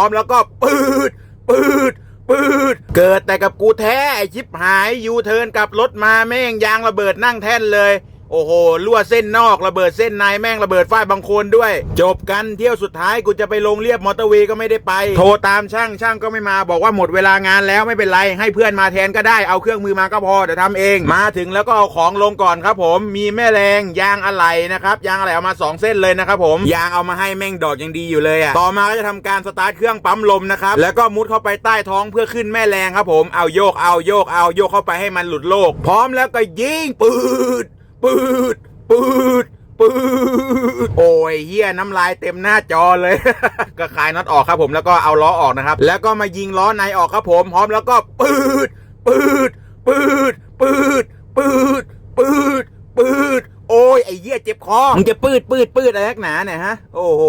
พร้อมแล้วก็ปืดปืดปืดเกิดแต่กับกูแท้ไอชิบหายยูเทิร์นกลับรถมาแม่งยางระเบิดนั่งแท่นเลย โอ้โหรั่วเส้นนอกระเบิดเส้นในแม่งระเบิดฝ้ายบางคนด้วย จบกันเที่ยวสุดท้ายกูจะไปลงเรียบมอเตอร์เวย์ก็ไม่ได้ไป โทรตามช่างช่างก็ไม่มาบอกว่าหมดเวลางานแล้วไม่เป็นไร ให้เพื่อนมาแทนก็ได้เอาเครื่องมือมาก็พอเดี๋ยวทำเอง มาถึงแล้วก็เอาของลงก่อนครับผมมีแม่แรงยางอะไหล่นะครับยางอะไหล่เอามาสองเส้นเลยนะครับผมยางเอามาให้แม่งดอกยังดีอยู่เลยอะต่อมาก็จะทำการสตาร์ทเครื่องปั๊มลมนะครับแล้วก็มุดเข้าไปใต้ท้องเพื่อขึ้นแม่แรงครับผมเอาโยกเอาโยกเอาโยกเข้าไปให้มันหลุดโลก พร้อมแล้วก็ยิงปืด ปืดปืดปืดโอ้ยเฮียน้ำลายเต็มหน้าจอเลย ก็คลายน็อตออกครับผมแล้วก็เอาล้อออกนะครับ แล้วก็มายิงล้อในออกครับผมพร้อมแล้วก็ปืดปืดปืดปืด ปืด ปืด ปืด โอ้ยไอ้เหี้ยเจ็บคอ มึงจะปืดปืดปืดอะไรนักหนาเนี่ยฮะ โอ้โห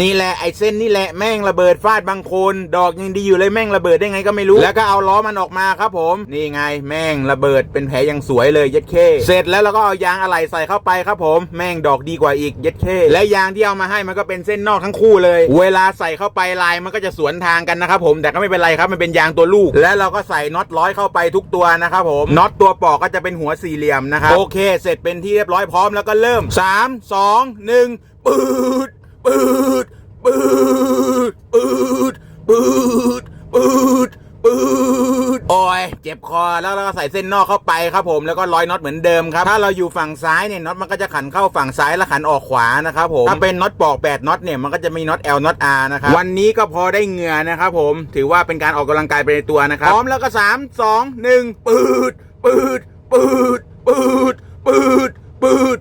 นี่แหละไอ้เส้นนี่แหละแม่งระเบิดฟาดบางคน ดอกยังดีอยู่เลยแม่งระเบิดได้ไงก็ไม่รู้ แล้วก็เอาล้อมันออกมาครับผม นี่ไงแม่งระเบิดเป็นแผลยังสวยเลยเย็ดเคเสร็จแล้วเราก็เอายางอะไหล่ใส่เข้าไปครับผม แม่งดอกดีกว่าอีกเย็ดเคและยางที่เอามาให้มันก็เป็นเส้นนอกทั้งคู่เลย เวลาใส่เข้าไปลายมันก็จะสวนทางกันนะครับผม แต่ก็ไม่เป็นไรครับมันเป็นยางตัวลูก และเราก็ใส่น็อตร้อยเข้าไปทุกตัวนะครับผม น็อตตัวปอกก็จะเป็นหัวสี่เหลี่ยมนะครับ โอเค เสร็จเป็นที่เรียบร้อยพร้อมแล้วก็เริ่มามสองหนึ่งปืดปืดปืดปืดปืดปืดปืดโอ้ยเจ็บคอแล้วเราก็ใส่เส้นนอกเข้าไปครับผมแล้วก็ร้อยน็อตเหมือนเดิมครับถ้าเราอยู่ฝั่งซ้ายเนี่ยน็อตมันก็จะขันเข้าฝั่งซ้ายแล้วขันออกขวานะครับผมถ้าเป็นน็อตปลอกแปดน็อตเนี่ยมันก็จะมีน็อต L น็อต R นะครับวันนี้ก็พอได้เหงื่อนะครับผมถือว่าเป็นการออกกำลังกายไปในตัวนะครับพร้อมแล้วก็สามสองหนึ่งปืดปืดปืดปืดปืดปืด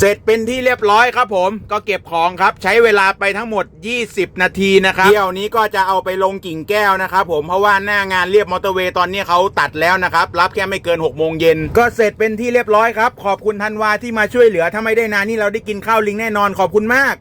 เสร็จเป็นที่เรียบร้อยครับผมก็เก็บของครับใช้เวลาไปทั้งหมด 20 นาทีนะครับเที่ยวนี้ก็จะเอาไปลงกิ่งแก้วนะครับผมเพราะว่าหน้างานเรียบมอเตอร์เวย์ตอนนี้เขาตัดแล้วนะครับรับแค่ไม่เกิน6โมงเย็นก็เสร็จเป็นที่เรียบร้อยครับ ขอบคุณทันวาที่มาช่วยเหลือถ้าไม่ได้นานนี่เราได้กินข้าวลิงแน่นอนขอบคุณมาก